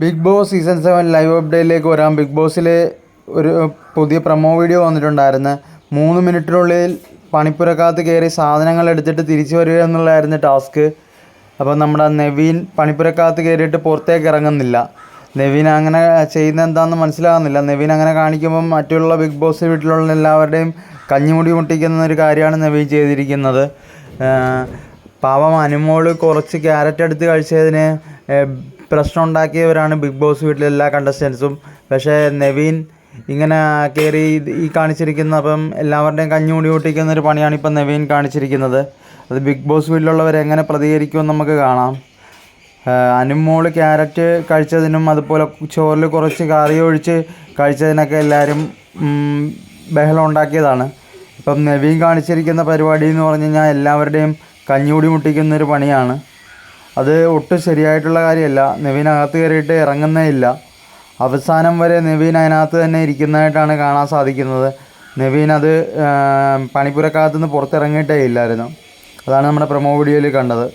Bigg Boss season seven live അപ്ഡേറ്റിലേക്ക് വരാം. Big ബോസിൽ ഒരു പുതിയ പ്രൊമോ വീഡിയോ വന്നിട്ടുണ്ടായിരുന്നു. മൂന്ന് മിനിറ്റിനുള്ളിൽ പണിപ്പുരക്കകത്ത് കയറി സാധനങ്ങൾ എടുത്തിട്ട് തിരിച്ചു വരിക എന്നുള്ളതായിരുന്നു ടാസ്ക്. അപ്പോൾ നമ്മുടെ നെവീൻ പണിപ്പുരക്കകത്ത് കയറിയിട്ട് പുറത്തേക്ക് ഇറങ്ങുന്നില്ല. നെവീൻ അങ്ങനെ ചെയ്യുന്ന എന്താണെന്ന് മനസ്സിലാകുന്നില്ല. നെവീൻ അങ്ങനെ കാണിക്കുമ്പം മറ്റുള്ള ബിഗ് ബോസ് വീട്ടിലുള്ള എല്ലാവരുടെയും കഞ്ഞിമുടി മുട്ടിക്കുന്ന ഒരു കാര്യമാണ് നെവീൻ ചെയ്തിരിക്കുന്നത്. പാവം അനുമോൾ കുറച്ച് ക്യാരറ്റ് എടുത്ത് കഴിച്ചതിന് പ്രശ്നം ഉണ്ടാക്കിയവരാണ് ബിഗ് ബോസ് വീട്ടിലെ എല്ലാ കണ്ടസ്റ്റൻസും പക്ഷേ നവീൻ ഇങ്ങനെ കയറി ഈ കാണിച്ചിരിക്കുന്ന അപ്പം എല്ലാവരുടെയും കഞ്ഞി മുടി പൊട്ടിക്കുന്ന ഒരു പണിയാണ് ഇപ്പം നവീൻ കാണിച്ചിരിക്കുന്നത്. അത് ബിഗ് ബോസ് വീട്ടിലുള്ളവർ എങ്ങനെ പ്രതികരിക്കുമെന്ന് നമുക്ക് കാണാം. അനുമോൾ ക്യാരറ്റ് കഴിച്ചതിനും അതുപോലെ ചോറിൽ കുറച്ച് കറി ഒഴിച്ച് കഴിച്ചതിനൊക്കെ എല്ലാവരും ബഹളം ഉണ്ടാക്കിയതാണ്. ഇപ്പം നവീൻ കാണിച്ചിരിക്കുന്ന പരിപാടി എന്ന് പറഞ്ഞു കഴിഞ്ഞാൽ എല്ലാവരുടെയും കഞ്ഞൂടി മുട്ടിക്കുന്ന ഒരു പണിയാണ്. അത് ഒട്ടും ശരിയായിട്ടുള്ള കാര്യമല്ല. നിവിൻ അകത്ത് കയറിയിട്ട് ഇറങ്ങുന്നേ ഇല്ല. അവസാനം വരെ നവീൻ അതിനകത്ത് തന്നെ ഇരിക്കുന്നതായിട്ടാണ് കാണാൻ സാധിക്കുന്നത്. നവീൻ അത് പണിപ്പുരക്കകത്തുനിന്ന് പുറത്തിറങ്ങിയിട്ടേ ഇല്ലായിരുന്നു. അതാണ് നമ്മുടെ പ്രൊമോ വീഡിയോയിൽ കണ്ടത്.